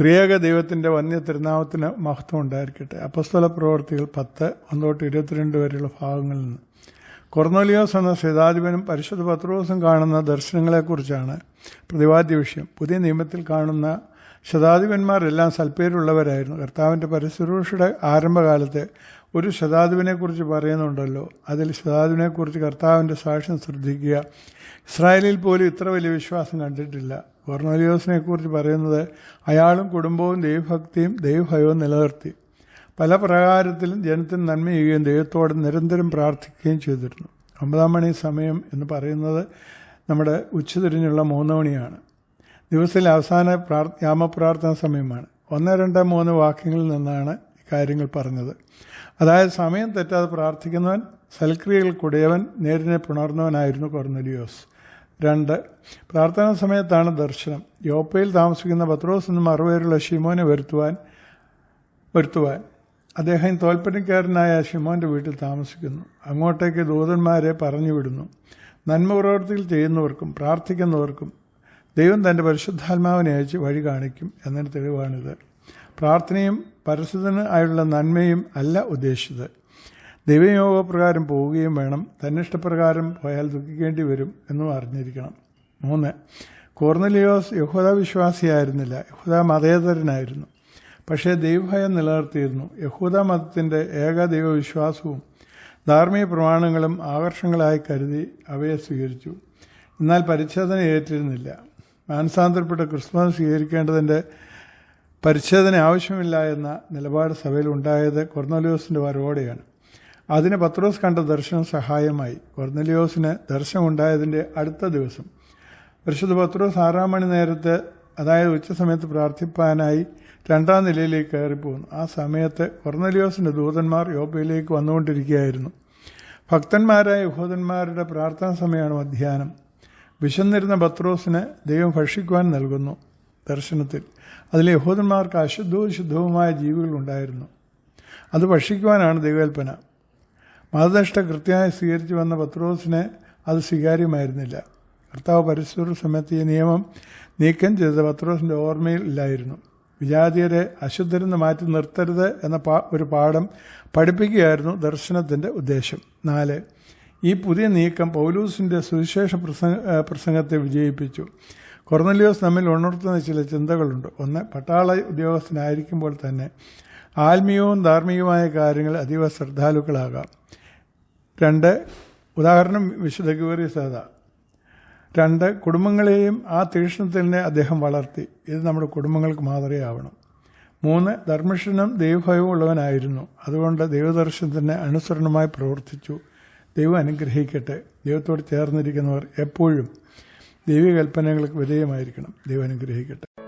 ത്രിയേക ദൈവത്തിന്റെ വന്യ തിരുനാമത്തിന് മഹത്വം ഉണ്ടായിരിക്കട്ടെ. അപ്പസ്തല പ്രവർത്തികൾ പത്ത് ഒന്നോട്ട് ഇരുപത്തിരണ്ട് വരെയുള്ള ഭാഗങ്ങളിൽ നിന്ന്. കൊർന്നോലിയോസ് എന്ന സേതാധിപനും പരിശുദ്ധ പത്രോസും കാണുന്ന ദർശനങ്ങളെക്കുറിച്ചാണ് പ്രതിപാദ്യ വിഷയം. പുതിയ നിയമത്തിൽ കാണുന്ന ശതാധിപന്മാരെല്ലാം സൽപ്പേരുള്ളവരായിരുന്നു കർത്താവിന്റെ പരിശുശ്രൂഷയുടെ ആരംഭകാലത്ത് ഒരു ശതാധുവിനെക്കുറിച്ച് പറയുന്നുണ്ടല്ലോ. അതിൽ ശതാധുവിനെക്കുറിച്ച് കർത്താവിന്റെ സാക്ഷ്യം ശ്രദ്ധിക്കുക. ഇസ്രായേലിൽ പോലും ഇത്ര വലിയ വിശ്വാസം കണ്ടിട്ടില്ല. കൊർണോലിയോസിനെ കുറിച്ച് പറയുന്നത് അയാളും കുടുംബവും ദൈവഭക്തിയും ദൈവഭയവും നിലനിർത്തി. പല പ്രകാരത്തിലും ജനത്തിന് നന്മ ചെയ്യുകയും ദൈവത്തോട് നിരന്തരം പ്രാർത്ഥിക്കുകയും ചെയ്തിരുന്നു. ഒമ്പതാം മണി സമയം എന്ന് പറയുന്നത് നമ്മുടെ ഉച്ചതിരിഞ്ഞുള്ള മൂന്ന് മണിയാണ്. ദിവസത്തിലെ അവസാന പ്രാർ യാമപ്രാർത്ഥന സമയമാണ്. ഒന്ന് രണ്ട് മൂന്ന് വാക്യങ്ങളിൽ നിന്നാണ് കാര്യങ്ങൾ പറഞ്ഞത്. അതായത് സമയം തെറ്റാതെ പ്രാർത്ഥിക്കുന്നവൻ സൽക്രിയകൾ കുടിയവൻ നേരിനെ പുണർന്നവനായിരുന്നു കൊർന്നലിയോസ്. രണ്ട് പ്രാർത്ഥനാ സമയത്താണ് ദർശനം. യോപ്പയിൽ താമസിക്കുന്ന പത്രോസ് എന്ന മറുപേരുള്ള ഷിമോനെ വരുത്തുവാൻ വരുത്തുവാൻ. അദ്ദേഹം തോൽപ്പനക്കാരനായ ഷിമോന്റെ വീട്ടിൽ താമസിക്കുന്നു. അങ്ങോട്ടേക്ക് ദൂതന്മാരെ പറഞ്ഞു വിടുന്നു നന്മ പ്രവർത്തികൾ ചെയ്യുന്നവർക്കും പ്രാർത്ഥിക്കുന്നവർക്കും ദൈവം തന്റെ പരിശുദ്ധാത്മാവിനെ അയച്ച് വഴി കാണിക്കും എന്നൊരു തെളിവാണിത്. പ്രാർത്ഥനയും പരസ്യത്തിന് ആയുള്ള നന്മയും അല്ല ഉദ്ദേശിച്ചത്. ദൈവയോഗപ്രകാരം പോവുകയും വേണം. തന്നിഷ്ടപ്രകാരം പോയാൽ ദുഃഖിക്കേണ്ടി വരും എന്നും അറിഞ്ഞിരിക്കണം. മൂന്ന് കോർന്നലിയോസ് യഹൂദ വിശ്വാസിയായിരുന്നില്ല. യഹൂദ മതേതരനായിരുന്നു. പക്ഷേ ദൈവഭയം നിലനിർത്തിയിരുന്നു. യഹൂദ മതത്തിന്റെ ഏക ദൈവവിശ്വാസവും ധാർമ്മിക പ്രമാണങ്ങളും ആകർഷങ്ങളായി കരുതി അവയെ സ്വീകരിച്ചു. എന്നാൽ പരിച്ഛേദന ഏറ്റിരുന്നില്ല. മാനസാന്തരപ്പെട്ട ക്രിസ്മസ് സ്വീകരിക്കേണ്ടതിന്റെ പരിച്ഛേദന ആവശ്യമില്ല എന്ന നിലപാട് സഭയിൽ ഉണ്ടായത് കൊർന്നലിയോസിന്റെ വരവോടെയാണ്. അതിന് പത്രോസ് കണ്ട ദർശനം സഹായമായി. കൊർന്നലിയോസിന് ദർശനം ഉണ്ടായതിന്റെ അടുത്ത ദിവസം പരിശുദ്ധ പത്രോസ് ആറാം മണി നേരത്തെ അതായത് ഉച്ചസമയത്ത് പ്രാർത്ഥിപ്പാനായി രണ്ടാം നിലയിലേക്ക് കയറിപ്പോകുന്നു ആ സമയത്ത് കൊർന്നലിയോസിന്റെ ദൂതന്മാർ യോപ്പയിലേക്ക് വന്നുകൊണ്ടിരിക്കുകയായിരുന്നു. ഭക്തന്മാരായ യഹൂദന്മാരുടെ പ്രാർത്ഥനാ സമയമാണ് മധ്യാഹ്നം വിശന്നിരുന്ന പത്രോസിന് ദൈവം ഭക്ഷിക്കുവാൻ നൽകുന്നു. ദർശനത്തിൽ. അതിൽ യഹൂദന്മാർക്ക് അശുദ്ധവും ശുദ്ധവുമായ ജീവികൾ ഉണ്ടായിരുന്നു. അത് ഭക്ഷിക്കുവാനാണ് ദൈവകൽപ്പന. മതനിഷ്ഠ കൃത്യമായി സ്വീകരിച്ചു വന്ന പത്രോസിന് അത് സ്വീകാര്യമായിരുന്നില്ല. കർത്താവ് പരിശുദ്ധ സമയത്ത് ഈ നിയമം നീക്കം ചെയ്ത പത്രോസിന്റെ ഓർമ്മയിൽ ഇല്ലായിരുന്നു. വിജാതിയരെ അശുദ്ധരെന്ന് മാറ്റി നിർത്തരുത് എന്ന പാ ഒരു പാഠം പഠിപ്പിക്കുകയായിരുന്നു ദർശനത്തിന്റെ ഉദ്ദേശം. നാല് ഈ പുതിയ നീക്കം പൗലൂസിന്റെ സുവിശേഷ പ്രസംഗത്തെ വിജയിപ്പിച്ചു. കൊർന്നലിയോസ് നമ്മിൽ ഉണർത്തുന്ന ചില ചിന്തകളുണ്ട്. ഒന്ന് പട്ടാള ഉദ്യോഗസ്ഥനായിരിക്കുമ്പോൾ തന്നെ ആത്മീയവും ധാർമ്മികവുമായ കാര്യങ്ങൾ അതീവ ശ്രദ്ധാലുക്കളാകാം. രണ്ട് ഉദാഹരണം വിശുദ്ധ ഗൗരീസേത രണ്ട് കുടുംബങ്ങളെയും ആ തീക്ഷ്ണത്തിനെ അദ്ദേഹം വളർത്തി. ഇത് നമ്മുടെ കുടുംബങ്ങൾക്ക് മാതൃകയാവണം. മൂന്ന് ധർമ്മിഷ്ഠനും ദൈവഭയവും ഉള്ളവനായിരുന്നു. അതുകൊണ്ട് ദൈവദർശനത്തിന് അനുസരണമായി പ്രവർത്തിച്ചു. ദൈവം അനുഗ്രഹിക്കട്ടെ. ദൈവത്തോട് ചേർന്നിരിക്കുന്നവർ എപ്പോഴും ദൈവകൽപ്പനകൾക്ക് വിധേയമായിരിക്കണം. ദൈവം അനുഗ്രഹിക്കട്ടെ.